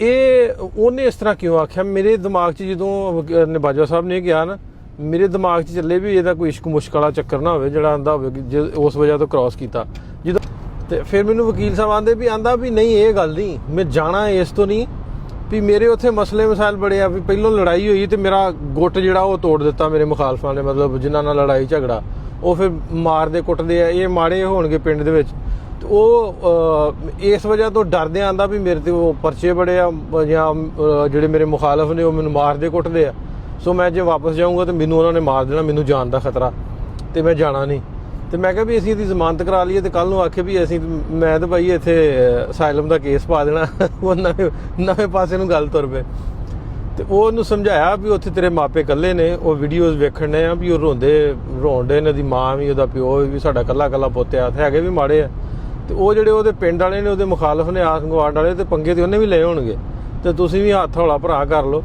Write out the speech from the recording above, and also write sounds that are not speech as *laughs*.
ਇਹ ਉਹਨੇ ਇਸ ਤਰ੍ਹਾਂ ਕਿਉਂ ਆਖਿਆ? ਮੇਰੇ ਦਿਮਾਗ 'ਚ ਜਦੋਂ ਵਕ- ਸਾਹਿਬ ਨੇ ਕਿਹਾ ਨਾ, ਮੇਰੇ ਦਿਮਾਗ 'ਚ ਚੱਲੇ ਵੀ ਇਹਦਾ ਕੋਈ ਇਸ਼ਕ ਮੁਸ਼ਕ ਵਾਲਾ ਚੱਕਰ ਨਾ ਹੋਵੇ ਜਿਹੜਾ ਆਂਦਾ ਹੋਵੇ ਕਿ ਉਸ ਵਜ੍ਹਾ ਤੋਂ ਕ੍ਰਾਸ ਕੀਤਾ। ਜਦੋਂ ਤੇ ਫਿਰ ਮੈਨੂੰ ਵਕੀਲ ਸਾਹਿਬ ਆਂਦੇ ਵੀ ਆਂਦਾ ਵੀ ਨਹੀਂ, ਇਹ ਗੱਲ ਨਹੀਂ, ਮੈਂ ਜਾਣਾ ਇਸ ਤੋਂ ਨਹੀਂ, ਵੀ ਮੇਰੇ ਉੱਥੇ ਮਸਲੇ ਮਸਾਇਲ ਬੜੇ ਆ, ਵੀ ਪਹਿਲੋਂ ਲੜਾਈ ਹੋਈ ਤੇ ਮੇਰਾ ਗੁੱਟ ਜਿਹੜਾ ਉਹ ਤੋੜ ਦਿੱਤਾ ਮੇਰੇ ਮੁਖਾਲਫਾਂ ਨੇ, ਮਤਲਬ ਜਿਨ੍ਹਾਂ ਨਾਲ ਲੜਾਈ ਝਗੜਾ। ਉਹ ਫਿਰ ਮਾਰਦੇ ਕੁੱਟਦੇ ਆ, ਇਹ ਮਾੜੇ ਹੋਣਗੇ ਪਿੰਡ ਦੇ ਵਿੱਚ। ਉਹ ਇਸ ਵਜ੍ਹਾ ਤੋਂ ਡਰਦੇ ਆਂਦਾ ਵੀ ਮੇਰੇ ਤੇ ਉਹ ਪਰਚੇ ਬੜੇ ਆ, ਜਾਂ ਜਿਹੜੇ ਮੇਰੇ ਮੁਖਾਲਫ ਨੇ ਉਹ ਮੈਨੂੰ ਮਾਰਦੇ ਕੁੱਟਦੇ ਆ। ਸੋ ਮੈਂ ਜੇ ਵਾਪਸ ਜਾਊਂਗਾ ਤੇ ਮੈਨੂੰ ਉਹਨਾਂ ਨੇ ਮਾਰ ਦੇਣਾ, ਮੈਨੂੰ ਜਾਨ ਦਾ ਖਤਰਾ, ਤੇ ਮੈਂ ਜਾਣਾ ਨਹੀਂ। ਤੇ ਮੈਂ ਕਿਹਾ ਵੀ ਅਸੀਂ ਇਹਦੀ ਜ਼ਮਾਨਤ ਕਰਾ ਲਈਏ ਤੇ ਕੱਲ ਨੂੰ ਆਖੇ ਵੀ ਅਸੀਂ, ਮੈਂ ਤਾਂ ਭਾਈ ਇੱਥੇ ਅਸਾਈਲਮ ਦਾ ਕੇਸ ਪਾ ਦੇਣਾ, *laughs* ਉਹ ਨਵੇਂ ਨਵੇਂ ਪਾਸੇ ਨੂੰ ਗੱਲ ਤੁਰ ਪਏ। ਤੇ ਉਹ ਉਹਨੂੰ ਸਮਝਾਇਆ ਵੀ ਉੱਥੇ ਤੇਰੇ ਮਾਪੇ ਇਕੱਲੇ ਨੇ, ਉਹ ਵੀਡੀਓਜ਼ ਵੇਖਣ ਨੇ ਆ ਵੀ ਉਹ ਰੋਂਦੇ ਰੋਂਦੇ ਨੇ ਉਹਦੀ ਮਾਂ ਵੀ, ਉਹਦਾ ਪਿਓ ਵੀ, ਸਾਡਾ ਇਕੱਲਾ ਇਕੱਲਾ ਪੁੱਤ ਆ ਤੇ ਹੈਗੇ ਵੀ ਮਾੜੇ ਆ। ਤੇ ਉਹ ਜਿਹੜੇ ਉਹਦੇ ਪਿੰਡ ਵਾਲੇ ਨੇ, ਉਹਦੇ ਮੁਖਾਲਫ ਨੇ ਆਸ ਗਵਾਂਡ ਵਾਲੇ ਤੇ ਪੰਗੇ ਤੇ ਉਹਨੇ ਵੀ ਲਏ ਹੋਣਗੇ। ਤੇ ਤੁਸੀਂ ਵੀ ਹੱਥ ਹੌਲਾ ਭਰਾ ਕਰ ਲਓ।